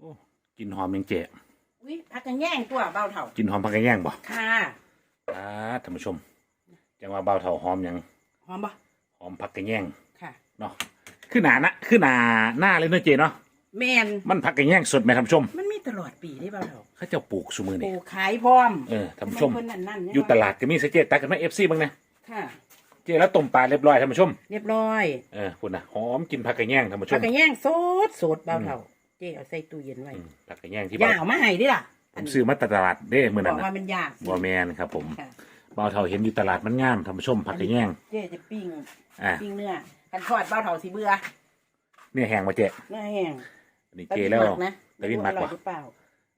โอ้กินหอมยังเจ๊อุ้ยพักกันแย่งตัวเบาเถ่ากินหอมผักกระแย่งบ่ค่ะอ่าท่านผู้ชม จังว่าเบาเท่าหอมหยังหอมปะหอมผักกระแย่งค่ะเนาะคือหนานะคือหนาหน้าเลยเนาะเจ๊เนาะแมนมันผักกระแย่งสดไหมท่านผู้ชม มันมีตลอดปีได้เบาเถ่าเขาเจ้าปลูกสุมือปนี่ลูกขายพร้อมเออท่านผู้ชมเพิ่นนั่นนั่นเนี่ยอยู่ตลาดก็มีสเจ๊ตักกันไหมเอฟซีบ้างนะค่ะ เจ๊แล้วต้มปลาเรียบร้อยท่านผู้ชมเรียบร้อยเออคุณนะหอมกินผักกระแย่งท่านผู้ชพักม กันแย่งสดสดเบาเถ่า เจ๊เอาใส่ตู้เย็นไว้อืมผักกระแย่งที่ย่าบ้านเอามาให้ดิล่ะผมซื้อมาตลาดเด้เมื่อบนั้อนกนะว่ามันยากบัวแมนครับผมค่ะเบาเท่าเห็นอยู่ตลาดมันงามท่านผู้ชมผักกระแย่งเจ๊จะปิ้งอ่าปิ้งเนื้อกันทอดเบาเถ่าสิเบื่อเนี่ยแห้งมาเจ๊เนื้อแห้งอันนี้เจ๊แล้วตะนะตะวินมักอร่อว่ะยหรือเปล่า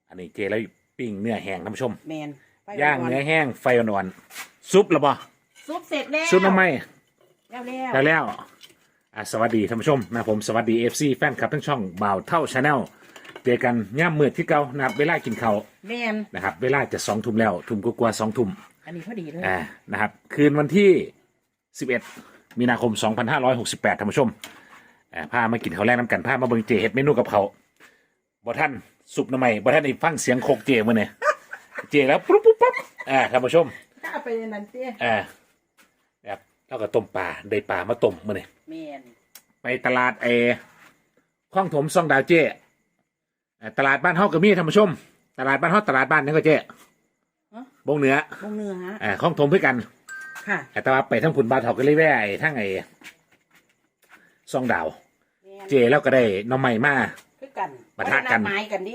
อัอันนี้เจ๊แล้วปิ้งเนื้อแห้งท่านผู้ชม แมนไปย่างก่เนื้อแห้งไฟอ่อนๆซุปหรือเปล่าซุปเสร็จแล้วซุปน้ำไหมแล้วแล้วแล้วแล้ว อะสวัสดีท่านผู้ชมนะผมสวัสดีเอฟซีแฟนคลับทั้งช่องบ่าวเท่าชาแนลเจอกันย่ามมืดที่เก่านะครับเวลากินข้าวแมนนะครับเวลาจะสองทุ่มแล้วทุ่มกว่าๆสองทุ่มอันนี้พอดีเลยอ่านะครับคืนวันที่ 11 มีนาคม 2568ท่านผู้ชมอ่าพามากินข้าวแรกน้ำกันพามาเบิ่งเจเฮ็ดเมนูกับเขาวบ่ท่านสุปหน้ำใหม่บ่ท่านได้ฟังเสียงโคกเจมื้อนี่เจแล้วปุ๊บปุ๊บปุ๊บอ่าท่านผู้ชมถ้าเอาไปในนั้นเตี้ยอ่า แบบแล้วก็ต้มปลาได้ปลามาต้มมื้อนี่แมนไปตลาดเอคลองถมซองดาวเจ้เอ่อตลาดบ้านเฮาก็มีท่านผู้ชม ตลาดบ้านเฮาตลาดบ้านนั่นก็เจ้บงเหนือลงเนื้อฮะอ่าคลองถมเพื่อกันค่ะแต่ว่าไปทั้งผุนบานเฮาก็เลยแว่ไอ้ทั้งไอ้ซองดาว แม่นเจแล้วก็ได้หน้องใหม่มา คือกันปะทะกันไม้กันดิ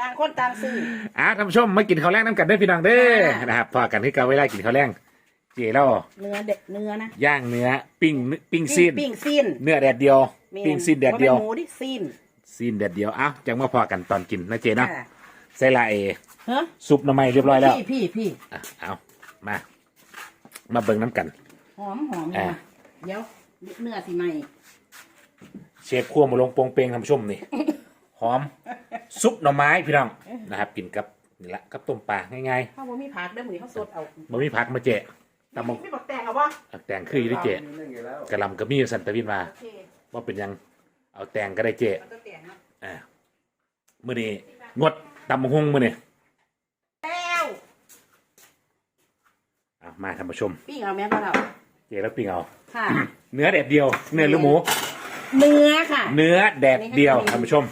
ต่างคนต่างซื้อ อ่าท่านผู้ชมมากินข้าวแรงน้ำกันเด้อพี่น้องเด้อค่ะนะครับพอกันที่เกาเวลากินข้าวแรง เจแล้วเนื้อเด็ดเนื้อนะย่างเนื้อ ปิ้งปิ้งซีนปิ้งซีนเนื้อแดดเดียวแม่นปิ้งซีนแดดเดียวบ่แม่นหมูดิซีนซีนแดดเดียวเอ้าจังมาพอกันตอนกินนะเจเนาะค่ะใส่ละเอเฮ้ซุปหน้ำใหม่เรียบร้อยแล้วพี่พี่พี่อะเอามา มาเบิ่งน้ำกัน หอมหอมอ่านะเดี๋ยวเนื้อสิใหม่เชฟครัวมาลงโปรงเปงทำชุ่มนี่หอมซุปหน่อไม้พี่น้องนะครับ กินกับนี่ละกับต้มปลาง่ายถ้าบ่มีผักเด้อมื้อนี้เขาสดเอาๆบ่มีผักมาเจะ ตำมงไม่บอกแต่งเอาบ่แต่งคืออยู่ได้เจะกระหลำก็มีอยู่สันตะวินมาโอเคว่าเป็นหยังเอาแต่งก็ได้เจะมันก็แต่งเนาะอ่ามื้อนี้งดตำมงฮงมื้อนี้แล้วอะมาท่านผู้ชม ปิ้งเอาแม่พ่อเราเจแล้วปิ้งเอา ค่ะ เนื้อแดดเดียว เนื้อหรือหมู เนื้อค่ะ เนื้อแดดเดียวท่านผู้ชม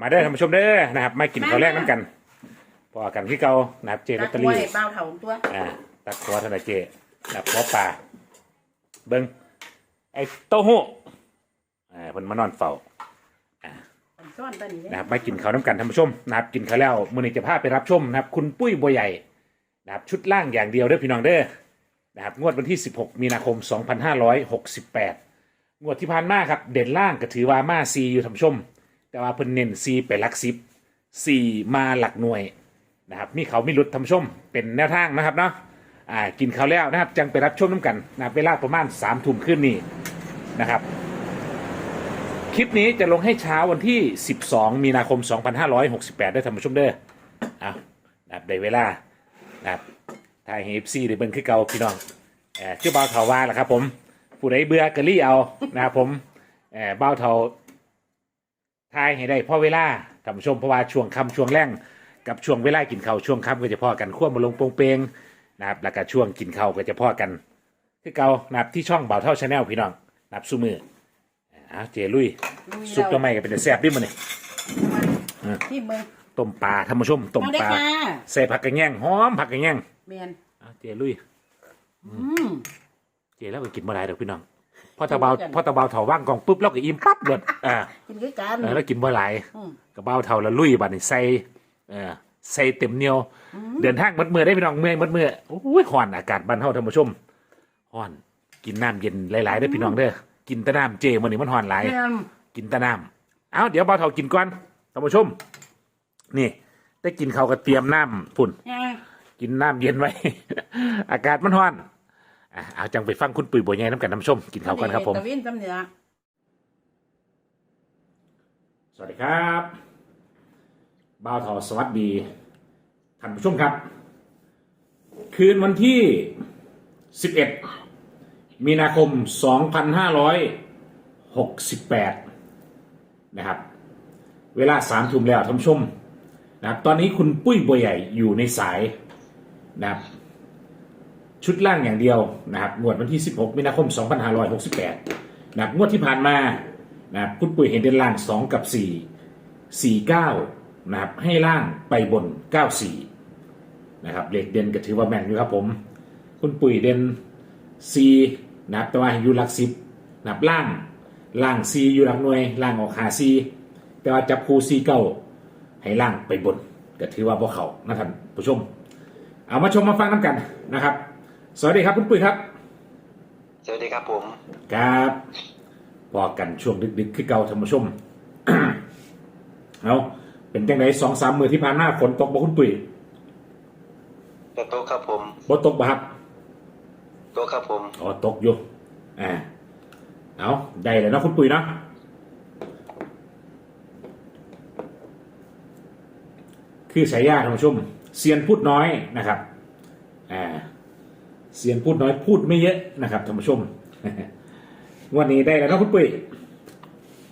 มาเด้อท่านผู้ชมเด้อนะครับ มากินข้าวแรกน้ำกันพอกันที่เก่านะครับเจลอตเตอรี่ตักไว้เบาเถาตัว อ่า ตักขวธนาเจนะครับหัวปลาเบิ้งไอ้เต้าหู้อ่าเพิ่นมานอนเฝ้าผมซ่อนตอนนี้นะครับมากินข้าวน้ำกันท่านผู้ชมนะครับกินข้าวแล้วมื้อนี้จะพาไปรับชมนะครับ คุณปุ้ยบัวใหญ่นะครับชุดล่างอย่างเดียวเด้อพี่น้องเด้อนะครับงวดวันที่ 16 มีนาคม 2568 งวดที่ผ่านมาครับเด่นล่างก็ถือว่ามาซีอยู่ท่านผู้ชม แต่ว่าเพิ่นเน้นซีไปหลักสิบซีมาหลักหน่วยนะครับมีเขาไม่หลุดท่านผู้ชมเป็นแนวทางนะครับเนาะ อ่ากินข้าวแล้วนะครับ จังไปรับชมน้ำกันนับเวลาประมาณ3ามทุ่มขึ้นนี่นะครับ คลิปนี้จะลงให้เช้าวันที่ 12 มีนาคม 2568 ได้ท่านผู้ชมเด้อเอานะครับได้เวลานะครับทายเฮฟซีได้เบิ่งคือเก่าพี่น้องเอ่อชื่อบ่าวเถาว่าแหละครับ ผมผู้ใดเบื่อก็รีเอานะครับผมเอ่อบ่าวเถาทายให้ได้พอเวลาท่านผู้ชมเพราะว่าช่วงค่ำช่วงแรงกับช่วงเวลากินข้าวช่วงค่ำก็จะพอกันขั้วมาลงโปรงเปง นะครับแล้วก็ช่วงกินข้าวก็จะพอกัน คือเก่านะครับที่ช่องบ่าวเท่าชาแนลพี่น้องนะครับซุมืออ้าวเจลุยซุปตัวใหม่ก็เป็นแต่แซ่บดิมันนี่ที่มือต้มปลาท่านผู้ชมต้มเอาได้ปลาค่ะใส่ผักกระแยงหอมผักกระแยงเมียนอ้าวเจลุยอืมเจแล้วก็กินมาได้ดอกพี่น้องพอตะเบาพอตะเบาเถาว่างกองปุ๊บแล้วก็อิ่มปั๊บเลยอ่ากินด้วยกันเออแล้วกินบ่หลายอืมกระเบาเถาละลุยบัดนี่ใส่เออ ใส่เต็มเหนียว เดินทางมัดมือได้พี่น้องเมื่อยมัดมือโอ้ยฮ้อนอากาศบ้านเฮาท่านผู้ชมฮ้อนกินน้ำเย็นหลายๆเด้อพี่น้องเด้อกินแต่น้ำเจมื้อนี้มันฮ้อนหลายเมียนกินแตะน้ำเอาเดี๋ยวเบาเถากินก่อนท่านผู้ชม นี่ ได้กินเขาวก็เตรียมน้ำฝุ่นยังกินน้ำเย็นไว้ อากาศมันร้อนอะเอาจังไปฟังคุณปุ๋ยบัวใหญ่น้ำกันท่านผู้ชมกินเขาวกันครับผม ตะวินตำเหนือสวัสดีครับ บ่าวเถาสวัสดีท่านผู้ชมครับ คืนวันที่ 11 มีนาคม 2568 นะครับ เวลาสามทุ่มแล้วท่านผู้ชมนะครับตอนนี้คุณปุ้ยบัวใหญ่อยู่ในสายนะครับชุดล่างอย่างเดียวนะครับงวดวันที่ 16 มีนาคม 2568นะครับงวดที่ผ่านมานะครับคุณปุ๋ยเห็นเด่นล่าง 2 กับ 4 4 9 นะครับให้ล่างไปบน 94 นะครับเลขเด่นก็ถือว่าแม่นอยู่ครับผม คุณปุ๋ยเด่น C นะครับแต่ว่าอยู่หลักสิบนะครับล่างล่าง C อยู่หลักหน่วยล่างออกหา C แต่ว่าจับคู่ C เก้าให้ล่างไปบน ก็ถือว่าพวกเขานะท่านผู้ชม เอามาชมมาฟังน้ำกันนะครับ สวัสดีครับคุณปุ๋ยครับ สวัสดีครับผม ครับพอกันช่วงดึกๆคือเก่าท่านผู้ชมเอา เป็นจังไดสองสามมือที่ผ่านมาฝนตกบ่คุณปุ๋ยกระโตะครับผมบ่ตกบ่ครับโตะครับผมอ๋อตกอยู่อ่าเอาได้เลยเนาะคุณปุ๋ยเนาะคือฉายาท่านผู้ชมเซียนพูดน้อยนะครับอ่าเซียนพูดน้อยพูดไม่เยอะนะครับท่านผู้ชมวันนี้ได้แล้วเนาะคุณปุ๋ย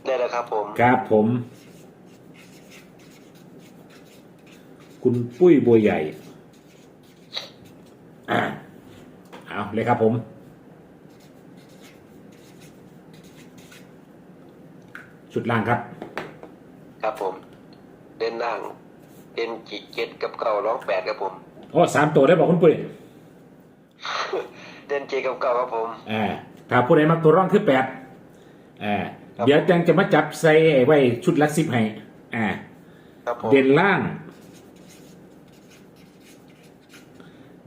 ได้แล้วครับผม ครับผม คุณปุ้ยบัวใหญ่ อ่าเอาเลยครับผมชุดล่างครับ ครับผม เดินล่างเดินจีเจ็ดกับเก่าร้องแปดครับผมโอ้สามตัวได้บอกคุณปุ้ยเดินเจกับเก่าครับผมอ่าถ้าผู้ใดมาตัวร่องคือแปดอ่าครับเดี๋ยวจังจะมาจับใส่ไว้ชุดละสิบให้อ่าครับผมเด่นล่าง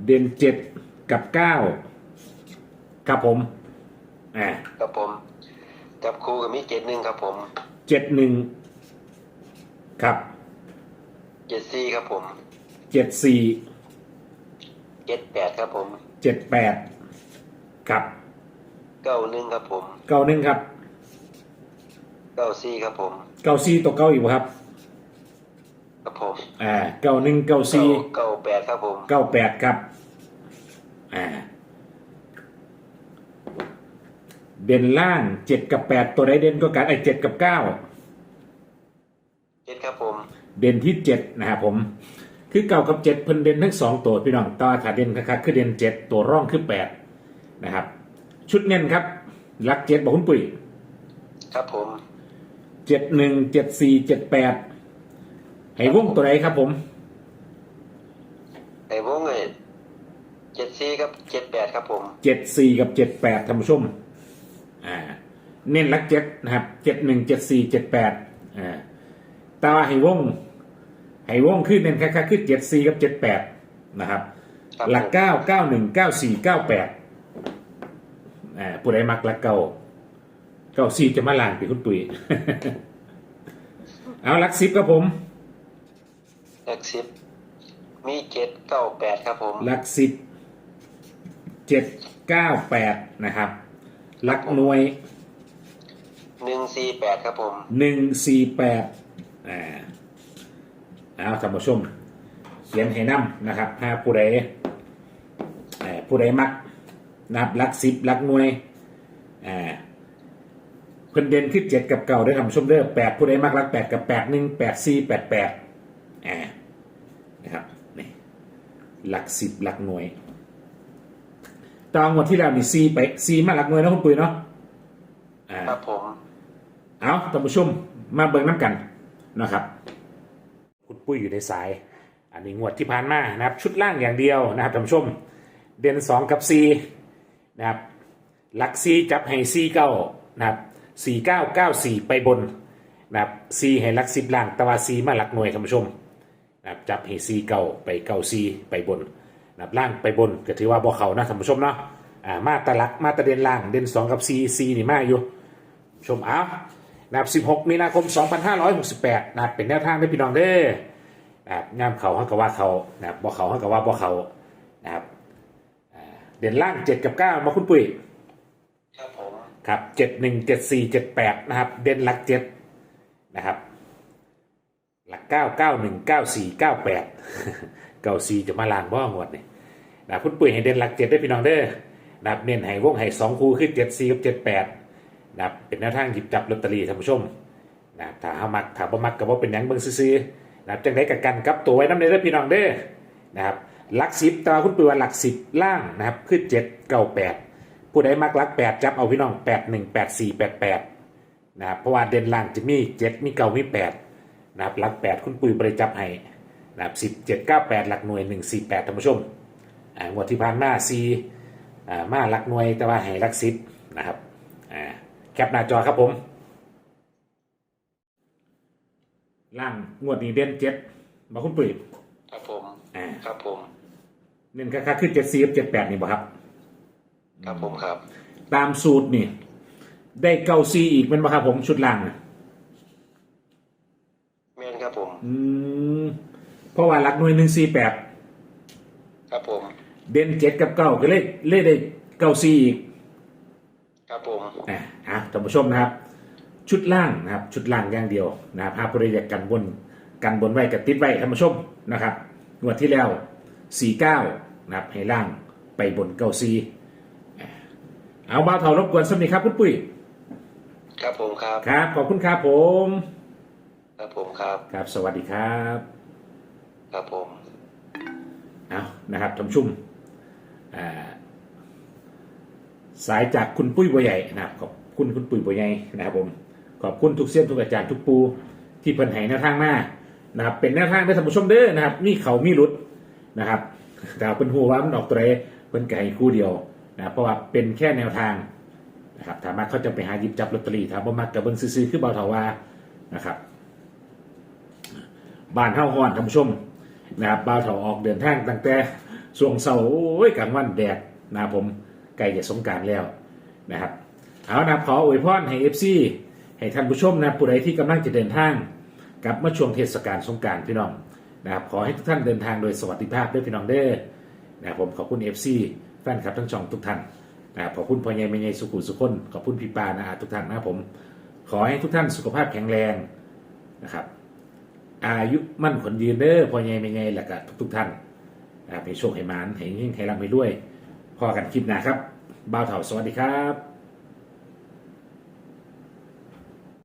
เด่นเจ็ดกับเก้าครับผมอ่าครับผม จับคู่กับมีเจ็ดหนึ่งครับผมเจ็ดหนึ่งครับเจ็ดสี่ครับผมเจ็ดสี่เจ็ดแปดครับผมเจ็ดแปดครับเก้าหนึ่งครับผมเก้าหนึ่งครับเก้าสี่ครับผมเก้าสี่ตกเก้าอีกบ่ครับ ครับผมอ่าเก้าหนึ่งเก้าเก้าสี่เก้าแปดครับผมเก้าแปดครับอ่าเด่นล่างเจ็ดกับแปดตัวใดเด่นก็กันไอเจ็ดกับเก้าเจ็ดครับผม เด่นที่เจ็ดนะครับผม คือเก่ากับเจ็ดเพิ่นเด่นทั้งสองตัวพี่น้องแตว่าถ้าเด่นคักๆคือเด่นเจ็ดตัวร่องคือแปดนะครับ ชุดเน้นครับลักเจ็ดบอกคุณปุ๋ยครับผมเจ็ดหนึ่งเจ็ดสี่เจ็ดแปด ให้วงตัวไหนครับผม ไอ้วงไอ้เจ็ดสี่กับเจ็ดแปดครับผมเจ็ดสี่กับเจ็ดแปดท่านผู้ชม อ่า เน้นลักเจ็ดนะครับเจ็ดหนึ่งเจ็ดสี่เจ็ดแปดอ่าแตว่าให้วงให้วงขึ้นเน้นคักๆคือเจ็ดสี่กับเจ็ดแปดนะครับครับหลักผมเก้าเก้าหนึ่งเก้าสี่เก้าแปดอ่าผู้ใดมักหลักเก้าเก้าสี่จะมาล่างปีคุณปุ๋ยเอาหลักสิบครับผม หลักสิบมีเจ็ดเก้าแปดครับผม หลักสิบเจ็ดเก้าแปดนะครับ หลักหน่วยหนึ่งสี่แปดครับผมหนึ่งสี่แปดอ่าเอาท่านผู้ชม เขียนให้นำนะครับถ้าผู้ใดเอ่อผู้ใดมักนะครับหลักสิบหลักหน่วยอ่าเพิ่นเด่นคือเจ็ดกับเก่าได้อท่านผู้ชมเด้อแปดผู้ใดมักหลักแปดกับแปดหนึ่งแปดสี่แปดแปด อ่านะครับนี่หลักสิบหลักหน่วยตอนงวดที่แล้วนี่ซีไปซีมาหลักหน่วยเนาะคุณปุ๋ยเนาะอ่าครับผมเอาท่านผู้ชมมาเบิ่งน้ำกันนะครับคุณปุ้ยอยู่ในสาย อันนี้งวดที่ผ่านมานะครับ ชุดล่างอย่างเดียวนะครับท่านผู้ชม เด่นสองกับซีนะครับหลักซีจับให้ซีเก้านะครับสี่เก้าเก้าสี่ไปบนนะครับซีให้หลักสิบล่างแตะวันซีมาหลักหน่วยท่านผู้ชม นะครับจับให้ซีเก้าไปเก้าซีไปบนนะครับล่างไปบนก็ถือว่าบ่เขานะท่านผู้ชมเนาะอ่ามาแตะลักมาแตะเด่นล่างเด่นสองกับซีซีนี่มาอยู่ชมเอานะครับ 16 มีนาคม 2568นะครับเป็นแนวทางให้พี่น้องเด้อนะครับงามเขาห้างกับว่าเขานะครับบ่เขาห้างกับว่าบ่เขานะครับอ่าเด่นล่าง 7 กับ 9 มาคุณปุ๋ยครับผมครับ 7 1 7 4 7 8 นะครับ เด่นหลัก 7 นะครับ หลัก9 9 1 9 4 9 8 9 4จะมาล่างบ่งวดเนี่ยนะครับคุณปุ๋ยให้เด่นหลัก7ได้พี่น้องเด้อนะครับเน้นให้วงให้2คู่คือ7 4กับ7 8นะครับเป็นแนวทางหยิบจับลอตเตอรี่ท่านผู้ชมนะถ้าเฮามักถ้าบ่มักก็บ่เป็นหยังเบิ่งซื่อๆนะครับจังไดก็กันกับตัวไว้นำเด้อพี่น้องเด้อนะครับหลัก10แต่ว่าคุณปุ้ยว่าหลัก10ล่างนะครับคือ7 9 8ผู้ใดมักหลัก8จับเอาพี่น้อง8 1 8 4 8 8นะครับเพราะว่าเด่นล่างจะมี7มี9มี8 นะครับหลัก8คุณปุ้ยบริจับให้นะครับ10 7 9 8หลักหน่วย1 4 8ท่านผู้ชมอ่างวดที่ผ่านมา4อ่ามาหลักหน่วยแต่ว่าให้หลัก10นะครับอ่าแคปหน้าจอครับผม ล่างงวดนี้เด่นเจ็ดมาคุณปุ๋ยครับผมอ่าครับผมเน้นค่าขึ้นเจ็ดสี่กับเจ็ดแปดนี่บ่ครับ ครับผมครับ ตามสูตรนี่ ได้เก้าซีอีกเป็นบ่ครับผมชุดล่างน่ะ แม่นครับผม อืมเพราะว่าหลักหน่วยหนึ่งสี่แปดครับผม เด่นเจ็ดกับเก้าก็เลยเลยได้เก้าซีอีกครับผมอ่าอะท่านผู้ชมนะครับ ชุดล่างนะครับ ชุดล่างอย่างเดียวนะครับหากผู้ใดอยากกันบนกันบนไว้กับติดไว้ท่านผู้ชมนะครับงวดที่แล้วสี่เก้านะครับให้ล่างไปบนเก้าซีอ่าเอาบ่าวเท่ารบกวนสักนิดครับคุณปุ้ยครับผมครับ ครับ ขอบคุณครับผม ครับผมครับ ครับสวัสดีครับ ครับผมเอานะครับท่านผู้ชมอ่าสายจากคุณปุ้ยบัวใหญ่นะครับขอบคุณคุณปุ้ยบัวใหญ่นะครับผมขอบคุณทุกเสี้ยนทุกอาจารย์ทุกปูที่เพิ่นให้แนวทางมานะครับเป็นแนวทางให้ท่านผู้ชมเด้อนะครับมีเขามีหลุดนะครับแต่เป็นหัวว่ามันออกตัวใดเพิ่นไก่คู่เดียวนะครับเพราะว่าเป็นแค่แนวทางนะครับถามมาเขาจะไปหาหยิบจับลอตเตอรี่ถามว่ามักกับเบิ้งซื้อๆคือเบาเถาว่านะครับ บ้านเฮาฮ้อนท่านผู้ชมนะครับบ่าวเถาออกเดินทางตั้งแต่ช่วงเสาร์โอ้ยกลางวันแดดนะครับผมใกล้จะสงกรารแล้วนะครับเอานะครับขออวยพรให้ FC ให้ท่านผู้ชมนะผู้ใดที่กำลังจะเดินทางกลับมาช่วงเทศกาลสงกรารพี่น้องนะครับขอให้ทุกท่านเดินทางโดยสวัสดิภาพด้วยพี่น้องเด้อนะครับผมขอบคุณ FC แฟนคลับทั้งช่องทุกท่านนะครับขอบคุณพ่อใหญ่แม่ใหญ่สุขุมสุขคนขอบคุณพี่ปานะอาทุกท่านนะครับผมขอให้ทุกท่านสุขภาพแข็งแรงนะครับ อายุมั่นขนยืนเด้อพ่อใหญ่แม่ใหญ่แล้วก็ทุกๆท่านนะครับให้โชคให้มานให้ยิ่งให้ร่ำให้รวยพอกันคลิปหน้าครับบ่าวเถ่าสวัสดีครับ